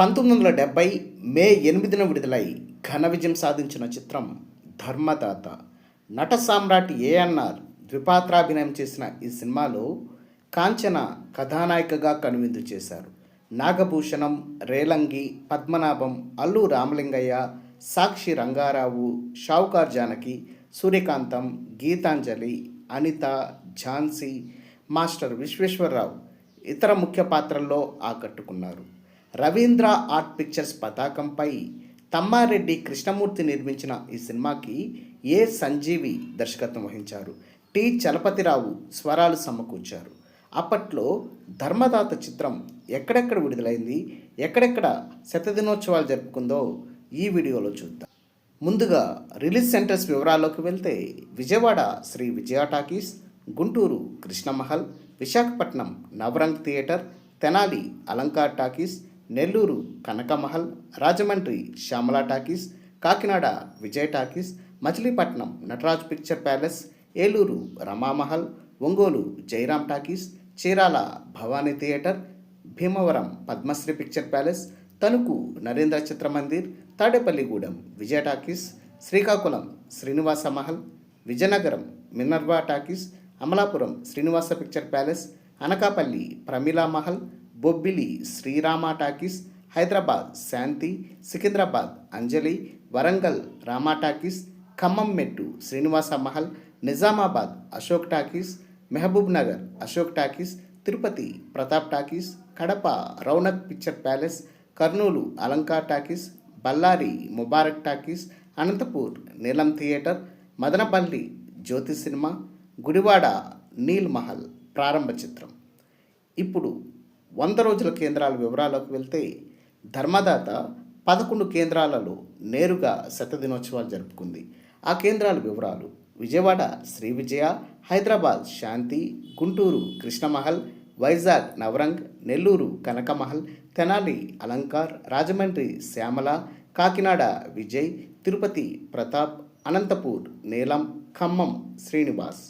పంతొమ్మిది వందల డెబ్బై మే ఎనిమిదిన విడుదలై ఘన విజయం సాధించిన చిత్రం ధర్మదాత. నట సామ్రాట్ ఏఎన్ఆర్ ద్విపాత్రాభినయం చేసిన ఈ సినిమాలో కాంచన కథానాయికగా కనువిందు చేశారు. నాగభూషణం రేలంగి పద్మనాభం అల్లు రామలింగయ్య సాక్షి రంగారావు షావుకార్ జానకి సూర్యకాంతం గీతాంజలి అనిత ఝాన్సీ మాస్టర్ విశ్వేశ్వరరావు ఇతర ముఖ్య పాత్రల్లో ఆకట్టుకున్నారు. రవీంద్ర ఆర్ట్ పిక్చర్స్ పతాకంపై తమ్మారెడ్డి కృష్ణమూర్తి నిర్మించిన ఈ సినిమాకి ఏ సంజీవి దర్శకత్వం వహించారు? టి చలపతిరావు స్వరాలు సమకూర్చారు. అప్పట్లో ధర్మదాత చిత్రం ఎక్కడెక్కడ విడుదలైంది? ఎక్కడెక్కడ శతదినోత్సవాలు జరుపుకుందో ఈ వీడియోలో చూద్దాం. ముందుగా రిలీజ్ సెంటర్స్ వివరాల్లోకి వెళ్తే Vijayawada Sri Vijaya talkies Guntur Krishnamahal Visakhapatnam Navrang theatre Tenali Alankar talkies Nellore Kanakamahal Rajahmundry Syamala talkies Kakinada Vijay talkies Machilipatnam Nataraj picture palace Eluru Ramamahal Ongole Jayaram talkies Chirala Bhavani theatre Bhimavaram Padmasri picture palace Tanuku Narendra Chitra Mandir Tadepalligudem Vijaya talkies Srikakulam Srinivasa Mahal Vizianagaram Minerva talkies Amalapuram Srinivasa picture palace Anakapalli Pramila Mahal Bobbili Srirama talkies Hyderabad Shanti Secunderabad Anjali Warangal Rama talkies Khammam మెట్టు Srinivasa Mahal Nizamabad Ashok talkies Mahabub Nagar Ashok talkies Tirupati Pratap talkies Kadapa Raunaq picture palace Kurnool Alankar talkies Bellary Mubarak talkies Anantapur Neelam theatre Madanapalle Jyothi cinema Gudivada Neel Mahal ప్రారంభ చిత్రం. ఇప్పుడు వంద రోజుల కేంద్రాల వివరాలకు వెళ్తే ధర్మదాత పదకొండు కేంద్రాలలో నేరుగా శతదినోత్సవాలు జరుపుకుంది. ఆ కేంద్రాల వివరాలు విజయవాడ శ్రీ విజయ హైదరాబాద్ శాంతి గుంటూరు కృష్ణమహల్ వైజాగ్ నవరంగ్ నెల్లూరు కనకమహల్ తెనాలి అలంకార్ రాజమండ్రి శ్యామల కాకినాడ విజయ్ తిరుపతి ప్రతాప్ అనంతపూర్ నీలం ఖమ్మం శ్రీనివాస్.